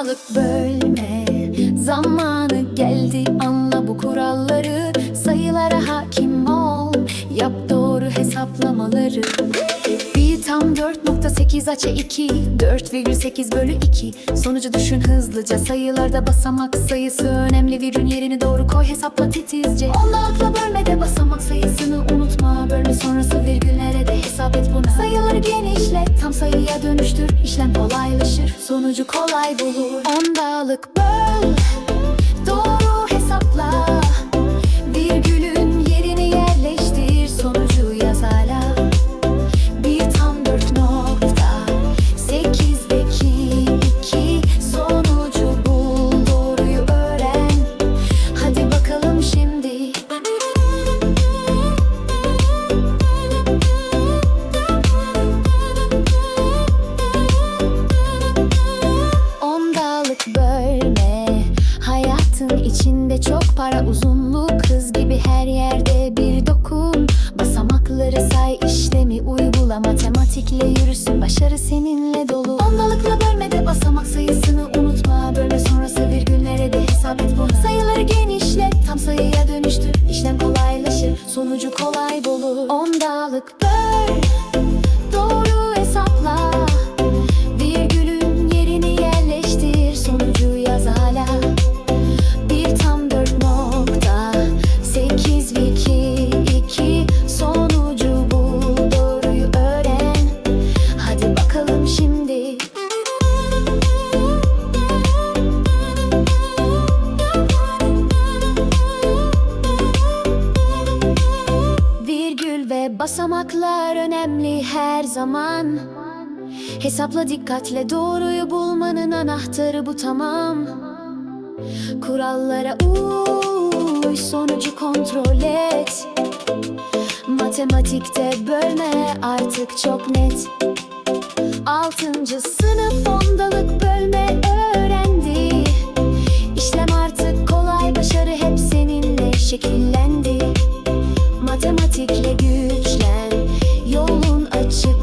Ondalık bölme. Zamanı geldi anla bu kuralları. Sayılara hakim ol Yap doğru hesaplamaları. Bir tam 4.8 açı 2 4,8 bölü 2 Sonucu düşün hızlıca Sayılarda basamak sayısı önemli. Virgül yerini doğru koy hesapla titizce. Ondalıkla bölmede basamak sayısını unutma. Bölme sonrası virgüllere de hesap et bunu Tam sayıya dönüştür. İşlem kolaylaşır sonucu kolay bulur. Ondalık böl içinde çok para uzunluk Hız gibi her yerde bir dokun. Basamakları say işlemi uygula Matematikle yürüsün başarı seninle dolu. Ondalıkla Basamaklar önemli her zaman. Hesapla dikkatle doğruyu bulmanın anahtarı bu tamam. Kurallara uy sonucu kontrol et. Matematikte bölme artık çok net. Altıncı sınıf ondalık bölme öğrendi. İşlem artık kolay başarı hep seninle şekilli that you